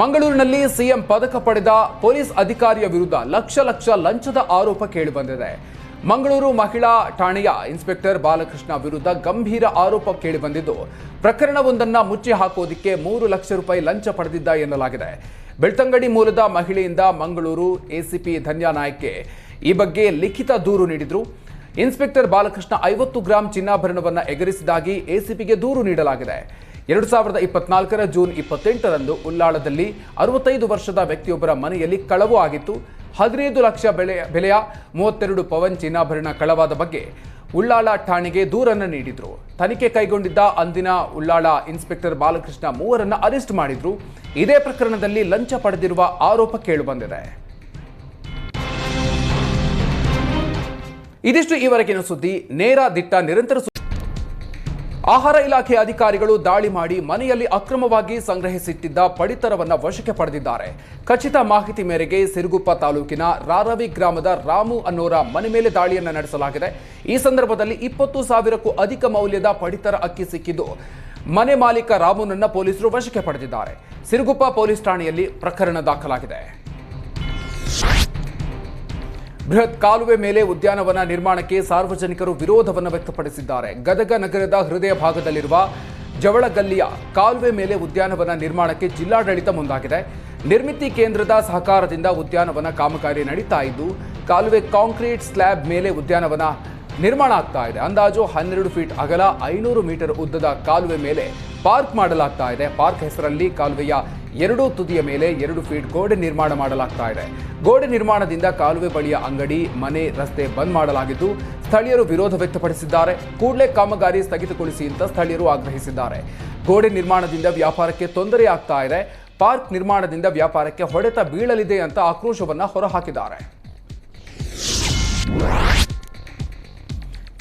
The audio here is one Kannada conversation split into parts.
ಮಂಗಳೂರಿನಲ್ಲಿ ಸಿಎಂ ಪದಕ ಪಡೆದ ಪೊಲೀಸ್ ಅಧಿಕಾರಿಯ ವಿರುದ್ಧ ಲಕ್ಷ ಲಕ್ಷ ಲಂಚದ ಆರೋಪ ಕೇಳಿಬಂದಿದೆ ಮಂಗಳೂರು ಮಹಿಳಾ ಠಾಣೆಯ ಇನ್ಸ್ಪೆಕ್ಟರ್ ಬಾಲಕೃಷ್ಣ ವಿರುದ್ಧ ಗಂಭೀರ ಆರೋಪ ಕೇಳಿಬಂದಿದ್ದು ಪ್ರಕರಣವೊಂದನ್ನು ಮುಚ್ಚಿ ಹಾಕೋದಿಕ್ಕೆ ಮೂರು ಲಕ್ಷ ರೂಪಾಯಿ ಲಂಚ ಪಡೆದಿದ್ದ ಎನ್ನಲಾಗಿದೆ. ಬೆಳ್ತಂಗಡಿ ಮೂಲದ ಮಹಿಳೆಯಿಂದ ಮಂಗಳೂರು ಎಸಿಪಿ ಧನ್ಯಾ ನಾಯ್ಕೆ ಈ ಬಗ್ಗೆ ಲಿಖಿತ ದೂರು ನೀಡಿದ್ರು. ಇನ್ಸ್ಪೆಕ್ಟರ್ ಬಾಲಕೃಷ್ಣ ಐವತ್ತು ಗ್ರಾಂ ಚಿನ್ನಾಭರಣವನ್ನು ಎಗರಿಸಿದಾಗಿ ಎಸಿಪಿಗೆ ದೂರು ನೀಡಲಾಗಿದೆ. ಎರಡು ಸಾವಿರದ ಇಪ್ಪತ್ನಾಲ್ಕರ ಜೂನ್ ಇಪ್ಪತ್ತೆಂಟರಂದು ಉಲ್ಲಾಳದಲ್ಲಿ ಅರವತ್ತೈದು ವರ್ಷದ ವ್ಯಕ್ತಿಯೊಬ್ಬರ ಮನೆಯಲ್ಲಿ ಕಳವು ಆಗಿತ್ತು. ಹದಿನೈದು ಲಕ್ಷ ಬೆಲೆ ಬೆಲೆಯ ಮೂವತ್ತೆರಡು ಪವನ್ ಚಿನ್ನಾಭರಣ ಕಳವಾದ ಬಗ್ಗೆ ಉಳ್ಳಾಳ ಠಾಣೆಗೆ ದೂರನ್ನು ನೀಡಿದ್ರು. ತನಿಖೆ ಕೈಗೊಂಡಿದ್ದ ಅಂದಿನ ಉಳ್ಳಾಳ ಇನ್ಸ್ಪೆಕ್ಟರ್ ಬಾಲಕೃಷ್ಣ ಮೂವರನ್ನು ಅರೆಸ್ಟ್ ಮಾಡಿದ್ರು. ಇದೇ ಪ್ರಕರಣದಲ್ಲಿ ಲಂಚ ಪಡೆದಿರುವ ಆರೋಪ ಕೇಳಿಬಂದಿದೆ. ಇದಿಷ್ಟು ಈವರೆಗಿನ ಸುದ್ದಿ. ನೇರ ದಿಟ್ಟ ನಿರಂತರ ಆಹಾರ ಇಲಾಖೆ ಅಧಿಕಾರಿಗಳು ದಾಳಿ ಮಾಡಿ ಮನೆಯಲ್ಲಿ ಅಕ್ರಮವಾಗಿ ಸಂಗ್ರಹಿಸಿಟ್ಟಿದ್ದ ಪಡಿತರವನ್ನು ವಶಕ್ಕೆ ಪಡೆದಿದ್ದಾರೆ. ಖಚಿತ ಮಾಹಿತಿ ಮೇರೆಗೆ ಸಿರುಗುಪ್ಪ ತಾಲೂಕಿನ ರಾರವಿ ಗ್ರಾಮದ ರಾಮು ಅನ್ನೋರ ಮನೆ ಮೇಲೆ ದಾಳಿಯನ್ನು ನಡೆಸಲಾಗಿದೆ. ಈ ಸಂದರ್ಭದಲ್ಲಿ ಇಪ್ಪತ್ತು ಸಾವಿರಕ್ಕೂ ಅಧಿಕ ಮೌಲ್ಯದ ಪಡಿತರ ಅಕ್ಕಿ ಸಿಕ್ಕಿದ್ದು ಮನೆ ಮಾಲೀಕ ರಾಮುನನ್ನ ಪೊಲೀಸರು ವಶಕ್ಕೆ ಪಡೆದಿದ್ದಾರೆ. ಸಿರುಗುಪ್ಪ ಪೊಲೀಸ್ ಠಾಣೆಯಲ್ಲಿ ಪ್ರಕರಣ ದಾಖಲಾಗಿದೆ. ಬೃಹತ್ ಕಾಲುವೆ ಮೇಲೆ ಉದ್ಯಾನವನ ನಿರ್ಮಾಣಕ್ಕೆ ಸಾರ್ವಜನಿಕರು ವಿರೋಧವನ್ನು ವ್ಯಕ್ತಪಡಿಸಿದ್ದಾರೆ. ಗದಗ ನಗರದ ಹೃದಯ ಭಾಗದಲ್ಲಿರುವ ಜವಳಗಲ್ಲಿಯ ಕಾಲುವೆ ಮೇಲೆ ಉದ್ಯಾನವನ ನಿರ್ಮಾಣಕ್ಕೆ ಜಿಲ್ಲಾಡಳಿತ ಮುಂದಾಗಿದೆ. ನಿರ್ಮಿತಿ ಕೇಂದ್ರದ ಸಹಕಾರದಿಂದ ಉದ್ಯಾನವನ ಕಾಮಗಾರಿ ನಡೀತಾ ಇದ್ದು, ಕಾಲುವೆ ಕಾಂಕ್ರೀಟ್ ಸ್ಲ್ಯಾಬ್ ಮೇಲೆ ಉದ್ಯಾನವನ ನಿರ್ಮಾಣ ಆಗ್ತಾ ಇದೆ. ಅಂದಾಜು ಹನ್ನೆರಡು ಫೀಟ್ ಅಗಲ, ಐನೂರು ಮೀಟರ್ ಉದ್ದದ ಕಾಲುವೆ ಮೇಲೆ ಪಾರ್ಕ್ ಮಾಡಲಾಗ್ತಾ ಇದೆ. ಪಾರ್ಕ್ ಹೆಸರಲ್ಲಿ ಕಾಲುವೆಯ ಎರಡೂ ತುದಿಯ ಮೇಲೆ ಎರಡು ಫೀಟ್ ಗೋಡೆ ನಿರ್ಮಾಣ ಮಾಡಲಾಗ್ತಾ ಇದೆ. ಗೋಡೆ ನಿರ್ಮಾಣದಿಂದ ಕಾಲುವೆ ಬಳಿಯ ಅಂಗಡಿ, ಮನೆ, ರಸ್ತೆ ಬಂದ್ ಮಾಡಲಾಗಿದ್ದು, ಸ್ಥಳೀಯರು ವಿರೋಧ ವ್ಯಕ್ತಪಡಿಸಿದ್ದಾರೆ. ಕೂಡಲೇ ಕಾಮಗಾರಿ ಸ್ಥಗಿತಗೊಳಿಸಿ ಅಂತ ಸ್ಥಳೀಯರು ಆಗ್ರಹಿಸಿದ್ದಾರೆ. ಗೋಡೆ ನಿರ್ಮಾಣದಿಂದ ವ್ಯಾಪಾರಕ್ಕೆ ತೊಂದರೆ ಆಗ್ತಾ ಇದೆ. ಪಾರ್ಕ್ ನಿರ್ಮಾಣದಿಂದ ವ್ಯಾಪಾರಕ್ಕೆ ಹೊಡೆತ ಬೀಳಲಿದೆ ಅಂತ ಆಕ್ರೋಶವನ್ನ ಹೊರಹಾಕಿದ್ದಾರೆ.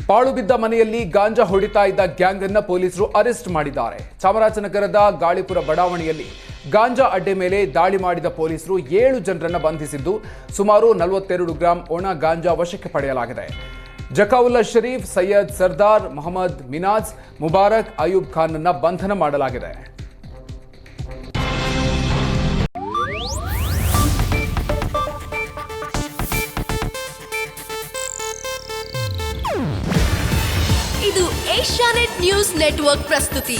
ಪಾಳುಬಿದ್ದ ಮನೆಯಲ್ಲಿ ಗಾಂಜಾ ಹೊಡಿತಾ ಇದ್ದ ಗ್ಯಾಂಗ್ ಅನ್ನ ಪೊಲೀಸರು ಅರೆಸ್ಟ್ ಮಾಡಿದ್ದಾರೆ. ಚಾಮರಾಜನಗರದ ಗಾಳಿಪುರ ಬಡಾವಣೆಯಲ್ಲಿ ಗಾಂಜಾ ಅಡ್ಡೆ ಮೇಲೆ ದಾಳಿ ಮಾಡಿದ ಪೊಲೀಸರು ಏಳು ಜನರನ್ನು ಬಂಧಿಸಿದ್ದು ಸುಮಾರು ನಲವತ್ತೆರಡು ಗ್ರಾಂ ಒಣ ಗಾಂಜಾ ವಶಕ್ಕೆ ಪಡೆಯಲಾಗಿದೆ. ಜಕಾವುಲ್ಲಾ ಶರೀಫ್, ಸೈಯದ್ ಸರ್ದಾರ್ ಮೊಹಮ್ಮದ್ ಮಿನಾಜ್, ಮುಬಾರಕ್ ಅಯೂಬ್ ಖಾನ್ ಅನ್ನ ಬಂಧನ ಮಾಡಲಾಗಿದೆ. ಇದು ಏಷ್ಯಾನೆಟ್ ನ್ಯೂಸ್ ನೆಟ್ವರ್ಕ್ ಪ್ರಸ್ತುತಿ.